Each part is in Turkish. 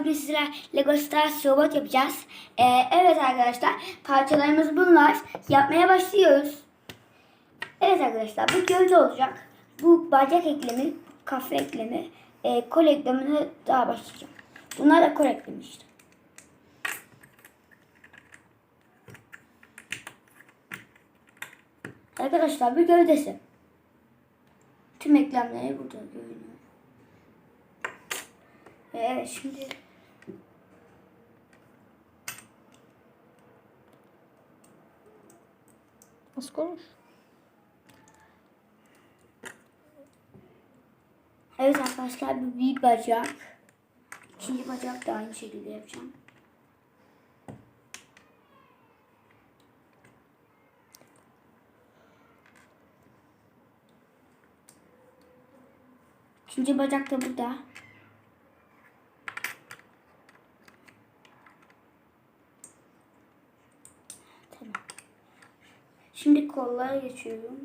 bugün sizlerle Lego Stars robot yapacağız. Ee, evet arkadaşlar parçalarımız bunlar. Yapmaya başlıyoruz. Evet arkadaşlar bu gövde olacak. Bu bacak eklemi, kafa eklemi, e, kol eklemine daha başlayacağım. Bunlar da kol eklemi işte. Arkadaşlar bu gövdesi. Tüm eklemleri burada görünüyor. Evet şimdi Nasıl konuş? evet arkadaşlar bir bacak. İkinci bacak da aynı şekilde yapacağım. İkinci bacak da burada. Şimdi kollara geçiyorum.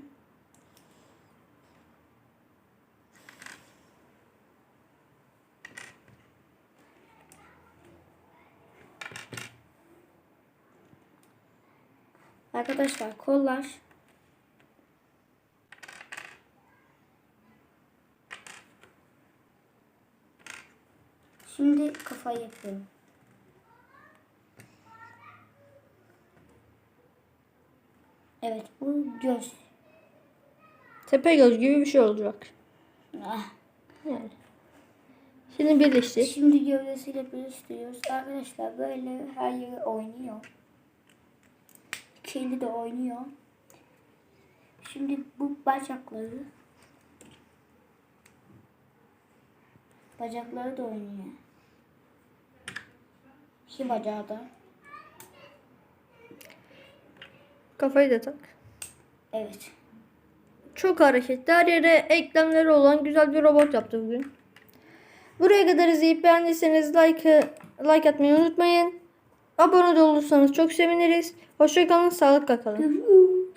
Arkadaşlar kollar Şimdi kafayı yapıyorum. Evet bu göz. Tepe göz gibi bir şey olacak. Ah. Yani. Şimdi birleştir. Şimdi gövdesiyle birleştiriyoruz. Arkadaşlar böyle her yeri oynuyor. Kendi de oynuyor. Şimdi bu bacakları bacakları da oynuyor. İki bacağı da. Kafayı da tak. Evet. Çok hareketli. Her yere eklemleri olan güzel bir robot yaptı bugün. Buraya kadar izleyip beğendiyseniz like, like atmayı unutmayın. Abone olursanız çok seviniriz. Hoşçakalın, sağlıkla kalın.